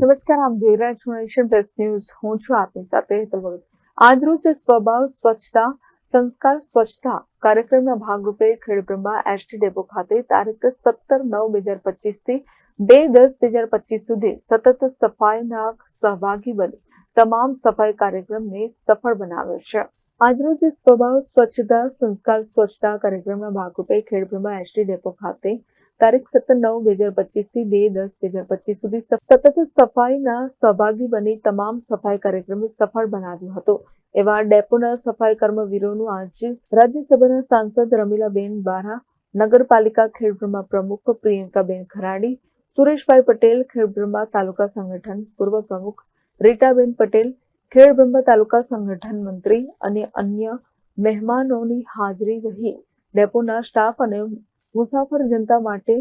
નમસ્કાર આમ જોઈ રહ્યા પ્લસ ન્યૂઝ. હું છું આપની સાથે હેતલ આજરોજ સ્વભાવ સ્વચ્છતા, સંસ્કાર સ્વચ્છતા કાર્યક્રમના ભાગરૂપે ખેડબ્રહ્મા એસટી ડેપો ખાતે તારીખ સત્તર નવ બે હજાર પચીસથી બે દસ બે હજાર પચીસ સુધી સતત સફાઈના સહભાગી બની. તમામ સફાઈ કાર્યક્રમને સફળ બનાવ્યો છે. આજરોજ સ્વભાવ સ્વચ્છતા, સંસ્કાર સ્વચ્છતા કાર્યક્રમના ભાગરૂપે ખેડબ્રહ્મા એસટી ડેપો ખાતે તારીખ સત્તર નવ બે હજાર પચીસથી બે દસ બે હજાર પચીસ સુધી સતત સફાઈના સહભાગી બની તમામ સફાઈ કાર્યક્રમને સફળ બનાવ્યો હતો. એવા ડેપોના સફાઈ કર્મવીરોનું આજે રાજ્યસભાના સાંસદ રમીલાબેન બારા, નગરપાલિકા ખેડબ્રહ્મા પ્રમુખ પ્રિયંકાબેન ખરાડી, સુરેશભાઈ પટેલ ખેડબ્રહ્મા તાલુકા સંગઠન પૂર્વ પ્રમુખ, રીટાબેન પટેલ ખેડબ્રહ્મા તાલુકા સંગઠન મંત્રી અને અન્ય મહેમાનોની હાજરી રહી. ડેપોના સ્ટાફ અને મુસાફર જનતા માટે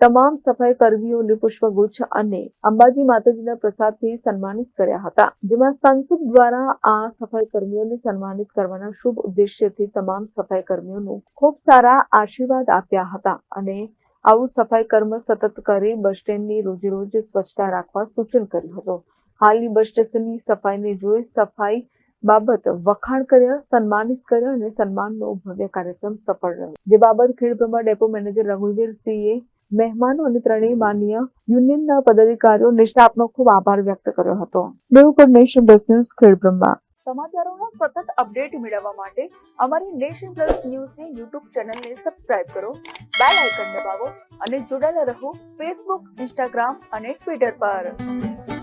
તમામ સફાઈ કર્મીઓને પુષ્પગુચ્છ અને અંબાજી માતાજીના પ્રસાદથી સન્માનિત કર્યા હતા. જેમાં સાંસદ દ્વારા આ સફાઈ કર્મીઓને સન્માનિત કરવાના શુભ ઉદ્દેશ્યથી તમામ સફાઈ કર્મીઓનું ખૂબ સારા આશીર્વાદ આપ્યા હતા અને આવું સફાઈ કર્મ સતત કરી બસ સ્ટેન્ડની રોજે રોજ સ્વચ્છતા રાખવા સૂચન કર્યું હતું. હાલની બસ સ્ટેશનની સફાઈને જોઈ સફાઈ બાબત વખાણ કર્યા, સન્માનિત કર્યા અને સન્માનનો ભવ્ય કાર્યક્રમ સફળ રહ્યો. જે બાબત ખેડબ્રહ્મા ડેપો મેનેજર રઘુવીર સિંહે મહેમાનો અને ત્રણેય માન્ય યુનિયનના પદાધિકારીઓ અને ખૂબ આભાર વ્યક્ત કર્યો હતો. New nation plus news Khedbrahma સમાચારોના સતત અપડેટ મેળવવા માટે અમારી નેશન પ્લસ ન્યૂઝની યુટ્યુબ ચેનલને સબસ્ક્રાઇબ કરો, બેલ આઇકન દબાવો અને જોડાયેલા રહો ફેસબુક, ઇન્સ્ટાગ્રામ અને ટ્વિટર પર.